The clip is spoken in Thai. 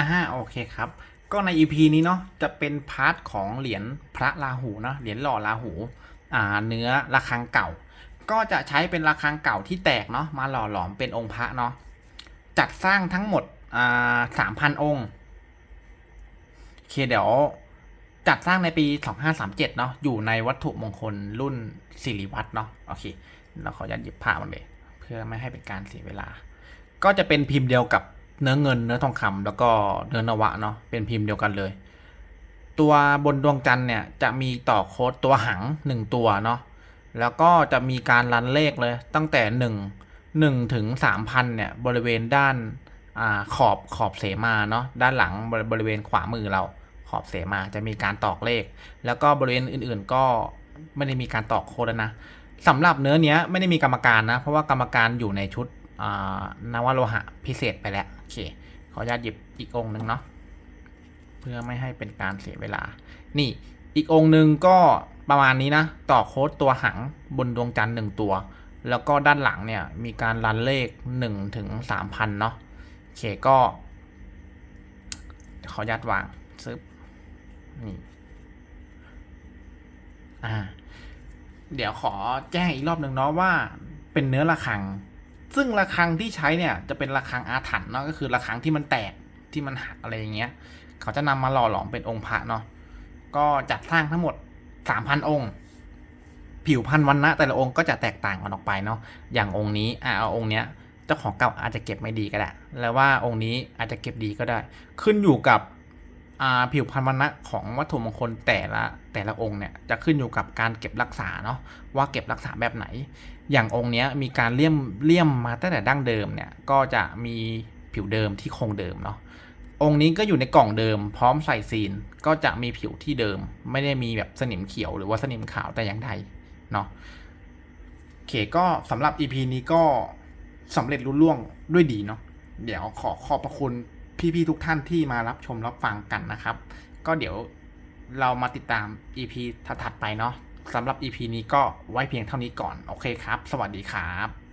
อ่าโอเคครับ ก็ใน EP นี้เนาะจะเป็นพาร์ทของเหรียญพระราหูเนาะเหรียญหล่อราหูอ่าเนื้อระฆังเก่า ก็จะใช้เป็นระฆังเก่าที่แตกเนาะมาหล่อหลอมเป็นองค์พระเนาะจัดสร้างทั้งหมดอ่าสามพันองค์โอเคเดี๋ยวจัดสร้างในปี 2537 เนาะอยู่ในวัตถุมงคลรุ่นสิริวัตรเนาะโอเคเราขออนุญาตหยิบผ้ามันเลย เพื่อไม่ให้เป็นการเสียเวลา ก็จะเป็นพิมพ์เดียวกับ เนื้อเงินเนื้อทองคำแล้วก็เนื้อนวะเนาะเป็นพิมพ์เดียวกันเลย ตัวบนดวงจันทร์เนี่ยจะมีต่อโค้ดตัวหังหนึ่งตัวเนาะแล้วก็จะมีการรันเลขเลยตั้งแต่หนึ่งหนึ่งถึงสามพันเนี่ยบริเวณด้านอ่าขอบขอบเสมาเนาะด้านหลังบริบริเวณขวามือเราขอบเสมาจะมีการตอกเลข แล้วก็บริเวณอื่น ๆ ก็ไม่ได้มีการตอกโค้ดนะสำหรับเนื้อเนี้ยไม่ได้มีกรรมการนะ เพราะว่ากรรมการอยู่ในชุด อ่านวโลหะพิเศษไปแล้วโอเคขออนุญาตหยิบอีกองค์หนึ่งเนาะเพื่อไม่ให้เป็นการเสียเวลา นี่อีกองค์หนึ่งก็ประมาณนี้นะ ต่อโค้ดตัวหังบนดวงจันทร์หนึ่งตัว แล้วก็ด้านหลังเนี่ยมีการรันเลขหนึ่งถึงสามพันเนาะโอเคก็ ขออนุญาตวางซึบนี่อ่าเดี๋ยวขอแจ้งอีกรอบหนึ่งเนาะว่าเป็นเนื้อระฆัง ซึ่งระฆังที่ใช้เนี่ยจะเป็นระฆังอาถรรพ์เนาะก็คือระฆังที่มันแตกที่มันหักอะไรอย่างเงี้ย เขาจะนำมาหล่อหลอมเป็นองค์พระเนาะก็จัดสร้างทั้งหมดสามพันองค์ ผิวพันธุ์วันนะแต่ละองค์ก็จะแตกต่างกันออกไปเนาะอย่างองค์นี้อ่าเอาองค์เนี้ยเจ้าของเก่าอาจจะเก็บไม่ดีก็ได้ แล้วว่าองค์นี้อาจจะเก็บดีก็ได้ ขึ้นอยู่กับ ผิวพันธุ์วันนะของวัตถุมงคลแต่ละแต่ละองค์เนี่ยจะขึ้นอยู่กับการเก็บรักษาเนาะว่าเก็บรักษาแบบไหน อย่างองค์เนี้ยมีการเลี่ยมเลี่ยมมาตั้งแต่ดั้งเดิมเนี่ยก็จะมีผิวเดิมที่คงเดิมเนาะองค์นี้ก็อยู่ในกล่องเดิม พร้อมใส่ซีนก็จะมีผิวที่เดิม ไม่ได้มีแบบสนิมเขียวหรือว่าสนิมขาวแต่อย่างใดเนาะโอเคก็สำหรับ EP นี้ก็สำเร็จรุ่ล่วงด้วยดีเนาะเดี๋ยวขอขอบพระคุณ พี่ๆทุกท่านที่มารับชมรับฟังกันนะครับ ก็เดี๋ยวเรามาติดตาม EP ถัดๆไปเนาะสำหรับ EP นี้ก็ไว้เพียงเท่านี้ก่อน โอเคครับ สวัสดีครับ